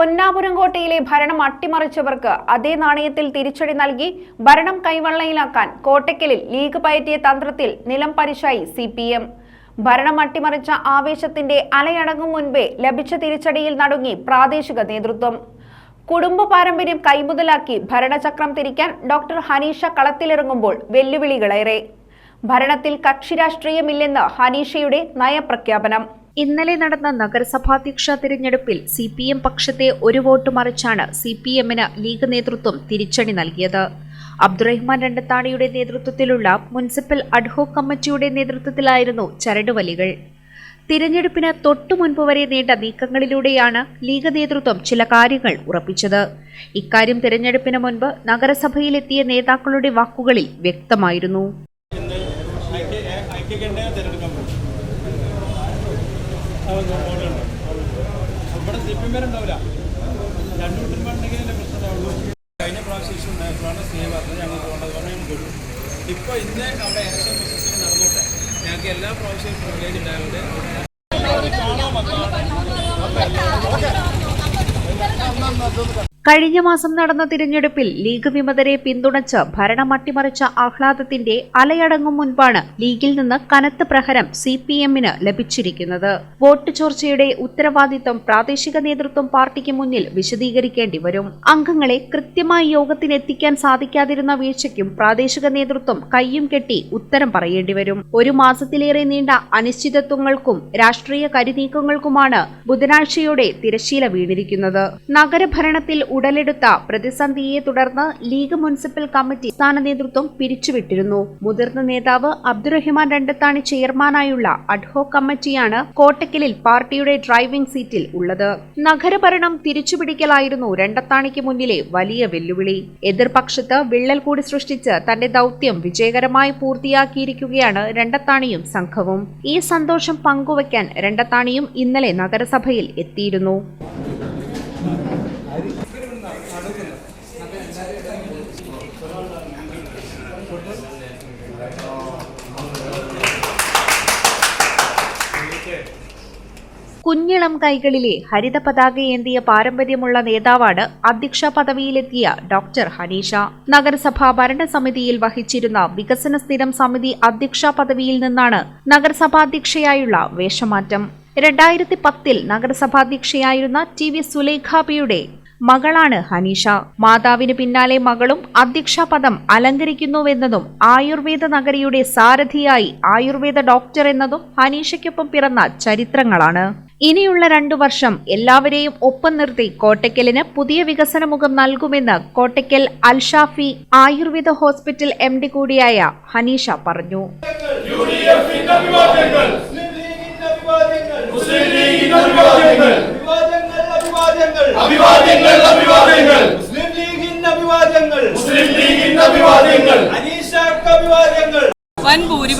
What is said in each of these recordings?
പൊന്നാപുരം കോട്ടയിലെ ഭരണം അട്ടിമറിച്ചവർക്ക് അതേ നാണയത്തിൽ തിരിച്ചടി നൽകി ഭരണം കൈവള്ളയിലാക്കാൻ കോട്ടയ്ക്കലിൽ ലീഗ് പയറ്റിയ തന്ത്രത്തിൽ നിലം പരിശായി സി പി എം. ഭരണം അട്ടിമറിച്ച ആവേശത്തിന്റെ അലയടങ്ങും മുൻപേ ലഭിച്ച തിരിച്ചടിയിൽ നടുങ്ങി പ്രാദേശിക നേതൃത്വം. കുടുംബ പാരമ്പര്യം കൈമുതലാക്കി ഭരണചക്രം തിരിക്കാൻ ഡോക്ടർ ഹനീഷ കളത്തിലിറങ്ങുമ്പോൾ വെല്ലുവിളികളേറെ. ഭരണത്തിൽ കക്ഷി രാഷ്ട്രീയമില്ലെന്ന് ഹനീഷയുടെ നയപ്രഖ്യാപനം. ഇന്നലെ നടന്ന നഗരസഭാധ്യക്ഷ തിരഞ്ഞെടുപ്പിൽ സി പി എം പക്ഷത്തെ ഒരു വോട്ട് മറിച്ചാണ് സി പി എമ്മിന് ലീഗ് നേതൃത്വം തിരിച്ചടി നൽകിയത്. അബ്ദുറഹ്മാൻ രണ്ടത്താണിയുടെ നേതൃത്വത്തിലുള്ള മുനിസിപ്പൽ അഡ്ഹോക് കമ്മിറ്റിയുടെ നേതൃത്വത്തിലായിരുന്നു ചരടുവലികൾ. തിരഞ്ഞെടുപ്പിന് തൊട്ടു മുൻപ് വരെ നീണ്ട നീക്കങ്ങളിലൂടെയാണ് ലീഗ് നേതൃത്വം ചില കാര്യങ്ങൾ ഉറപ്പിച്ചത്. ഇക്കാര്യം തിരഞ്ഞെടുപ്പിന് മുൻപ് നഗരസഭയിലെത്തിയ നേതാക്കളുടെ വാക്കുകളിൽ വ്യക്തമായിരുന്നു. ഇവിടെ സി പി എം ഉണ്ടാവില്ല രണ്ടു കൂട്ടന്മാരുണ്ടെങ്കിൽ എന്റെ പ്രശ്നമുള്ളൂ കഴിഞ്ഞ പ്രാവശ്യം ഇഷ്യൂ ഉണ്ടായപ്പോഴാണ് സ്നേഹ പറഞ്ഞത് ഞങ്ങൾ പോകേണ്ടത്. പറഞ്ഞാൽ ഞങ്ങൾ പോയി ഇപ്പോൾ ഇന്ന് അവിടെ ഇലക്ഷൻ പ്രോസസ്സിൽ നടന്നോട്ടെ. ഞങ്ങൾക്ക് എല്ലാ പ്രാവശ്യവും പ്രിവിലേജ് ഉണ്ടായതുകൊണ്ട്. കഴിഞ്ഞ മാസം നടന്ന തിരഞ്ഞെടുപ്പിൽ ലീഗ് വിമതരെ പിന്തുണച്ച് ഭരണം അട്ടിമറിച്ച ആഹ്ലാദത്തിന്റെ അലയടങ്ങും മുൻപാണ് ലീഗിൽ നിന്ന് കനത്ത പ്രഹരം സി പി എമ്മിന് ലഭിച്ചിരിക്കുന്നത്. വോട്ട് ചോർച്ചയുടെ ഉത്തരവാദിത്തം പ്രാദേശിക നേതൃത്വം പാർട്ടിക്ക് മുന്നിൽ വിശദീകരിക്കേണ്ടി വരും. അംഗങ്ങളെ കൃത്യമായി യോഗത്തിനെത്തിക്കാൻ സാധിക്കാതിരുന്ന വീഴ്ചയ്ക്കും പ്രാദേശിക നേതൃത്വം കയ്യും കെട്ടി ഉത്തരം പറയേണ്ടി വരും. ഒരു മാസത്തിലേറെ നീണ്ട അനിശ്ചിതത്വങ്ങൾക്കും രാഷ്ട്രീയ കരുനീക്കങ്ങൾക്കുമാണ് ബുധനാഴ്ചയോടെ തിരശ്ശീല വീണിരിക്കുന്നത്. നഗരഭരണത്തിൽ ഉടലെടുത്ത പ്രതിസന്ധിയെ തുടർന്ന് ലീഗ് മുനിസിപ്പൽ കമ്മിറ്റി സ്ഥാന നേതൃത്വം പിരിച്ചുവിട്ടിരുന്നു. മുതിർന്ന നേതാവ് അബ്ദുറഹിമാൻ രണ്ടത്താണി ചെയർമാനായുള്ള അഡ്ഹോ കമ്മിറ്റിയാണ് കോട്ടക്കലിൽ പാർട്ടിയുടെ ഡ്രൈവിംഗ് സീറ്റിൽ ഉള്ളത്. നഗരഭരണം തിരിച്ചുപിടിക്കലായിരുന്നു രണ്ടത്താണിക്ക് മുന്നിലെ വലിയ വെല്ലുവിളി. എതിർപക്ഷത്ത് വിള്ളൽ കൂടി സൃഷ്ടിച്ച് തന്റെ ദൗത്യം വിജയകരമായി പൂർത്തിയാക്കിയിരിക്കുകയാണ് രണ്ടത്താണിയും സംഘവും. ഈ സന്തോഷം പങ്കുവയ്ക്കാൻ രണ്ടത്താണിയും ഇന്നലെ നഗരസഭയിൽ എത്തിയിരുന്നു. കുഞ്ഞിളം കൈകളിലെ ഹരിത പതാക ഏന്തിയ പാരമ്പര്യമുള്ള നേതാവാണ് അധ്യക്ഷ പദവിയിലെത്തിയ ഡോക്ടർ ഹനീഷ. നഗരസഭാ ഭരണസമിതിയിൽ വഹിച്ചിരുന്ന വികസന സ്ഥിരം സമിതി അധ്യക്ഷ പദവിയിൽ നിന്നാണ് നഗരസഭാധ്യക്ഷയായുള്ള വേഷമാറ്റം. രണ്ടായിരത്തി പത്തിൽ നഗരസഭാധ്യക്ഷയായിരുന്ന ടി വി സുലേഖാബിയുടെ മകളാണ് ഹനീഷ. മാതാവിന് പിന്നാലെ മകളും അധ്യക്ഷ പദം അലങ്കരിക്കുന്നുവെന്നതും ആയുർവേദ നഗരിയുടെ സാരഥിയായി ആയുർവേദ ഡോക്ടർ എന്നതും ഹനീഷയ്ക്കൊപ്പം പിറന്ന ചരിത്രങ്ങളാണ്. ഇനിയുള്ള രണ്ടു വർഷം എല്ലാവരെയും ഒപ്പം നിർത്തി കോട്ടയ്ക്കലിന് പുതിയ വികസന മുഖം നൽകുമെന്ന് Kottakkal Alshafi Ayurveda hospital M D കൂടിയായ ഹനീഷ പറഞ്ഞു.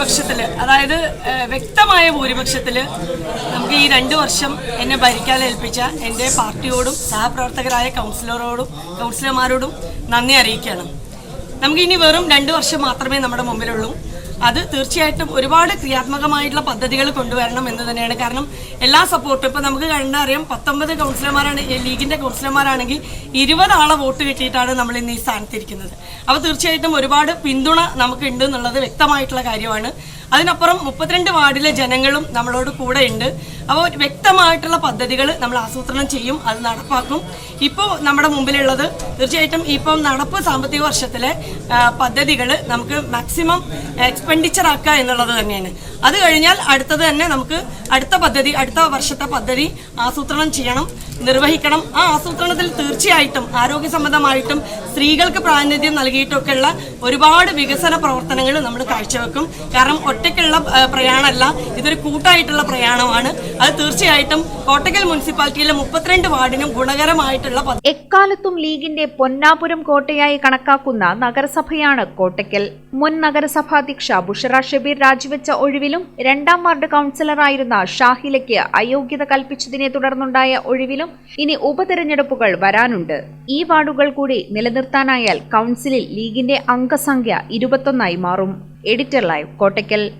വൻ ഭൂരിപക്ഷത്തിൽ അതായത് വ്യക്തമായ ഭൂരിപക്ഷത്തിൽ നമുക്ക് ഈ രണ്ട് വർഷം എന്നെ ഭരിക്കാൻ ഏൽപ്പിച്ച എന്റെ പാർട്ടിയോടും സഹപ്രവർത്തകരായ കൗൺസിലറോടും കൗൺസിലർമാരോടും നന്ദി അറിയിക്കുകയാണ്. നമുക്ക് ഇനി വെറും രണ്ട് വർഷം മാത്രമേ നമ്മുടെ മുമ്പിലുള്ളൂ. അത് തീർച്ചയായിട്ടും ഒരുപാട് ക്രിയാത്മകമായിട്ടുള്ള പദ്ധതികൾ കൊണ്ടുവരണം എന്ന് തന്നെയാണ്. കാരണം എല്ലാ സപ്പോർട്ടും ഇപ്പം നമുക്ക് കണ്ടറിയാം പത്തൊമ്പത് കൗൺസിലർമാരാണ് ഈ ലീഗിന്റെ കൗൺസിലർമാരാണെങ്കിൽ ഇരുപത് ആളെ വോട്ട് കിട്ടിയിട്ടാണ് നമ്മൾ ഇന്ന് ഈ സ്ഥാനത്തിരിക്കുന്നത് അപ്പോൾ തീർച്ചയായിട്ടും ഒരുപാട് പിന്തുണ നമുക്കുണ്ട് എന്നുള്ളത് വ്യക്തമായിട്ടുള്ള കാര്യമാണ്. അതിനപ്പുറം മുപ്പത്തിരണ്ട് വാർഡിലെ ജനങ്ങളും നമ്മളോട് കൂടെ ഉണ്ട് അപ്പോൾ വ്യക്തമായിട്ടുള്ള പദ്ധതികൾ നമ്മൾ ആസൂത്രണം ചെയ്യും അത് നടപ്പാക്കും. ഇപ്പോൾ നമ്മുടെ മുമ്പിലുള്ളത് തീർച്ചയായിട്ടും ഇപ്പം നടപ്പ് സാമ്പത്തിക വർഷത്തിലെ പദ്ധതികൾ നമുക്ക് മാക്സിമം എക്സ്പെൻഡിച്ചർ ആക്കുക എന്നുള്ളത് തന്നെയാണ്. അത് കഴിഞ്ഞാൽ അടുത്തത് തന്നെ നമുക്ക് അടുത്ത പദ്ധതി അടുത്ത വർഷത്തെ പദ്ധതി ആസൂത്രണം ചെയ്യണം. നിർവഹിക്കണം. ആ ആസൂത്രണത്തിൽ തീർച്ചയായിട്ടും ആരോഗ്യ സംബന്ധമായിട്ടും സ്ത്രീകൾക്ക് പ്രാതിനിധ്യം നൽകിയിട്ടൊക്കെയുള്ള ഒരുപാട് വികസന പ്രവർത്തനങ്ങൾ നമ്മൾ കാഴ്ചവെക്കും. കാരണം ഒറ്റയ്ക്കുള്ള പ്രയാണമല്ല ഇതൊരു കൂട്ടായിട്ടുള്ള പ്രയാണമാണ്. അത് തീർച്ചയായിട്ടും കോട്ടക്കൽ മുനിസിപ്പാലിറ്റിയിലെ മുപ്പത്തിരണ്ട് വാർഡിനും ഗുണകരമായിട്ടുള്ള എക്കാലത്തും ലീഗിന്റെ പൊന്നാപുരം കോട്ടയായി കണക്കാക്കുന്ന നഗരസഭയാണ് കോട്ടയ്ക്കൽ മുൻ നഗരസഭാധ്യക്ഷ ബുഷറ ഷബീർ രാജിവെച്ച ഒഴിവിലും രണ്ടാം വാർഡ് കൌൺസിലറായിരുന്ന ഷാഹിലയ്ക്ക് അയോഗ്യത കൽപ്പിച്ചതിനെ തുടർന്നുണ്ടായ ഒഴിവിലും ഇനി ഉപതെരഞ്ഞെടുപ്പുകൾ വരാനുണ്ട്. ഈ വാർഡുകൾ കൂടി നിലനിർത്താനായാൽ കൗൺസിലിൽ ലീഗിന്റെ അംഗസംഖ്യ ഇരുപത്തൊന്നായി മാറും. Editor live Kottakkal.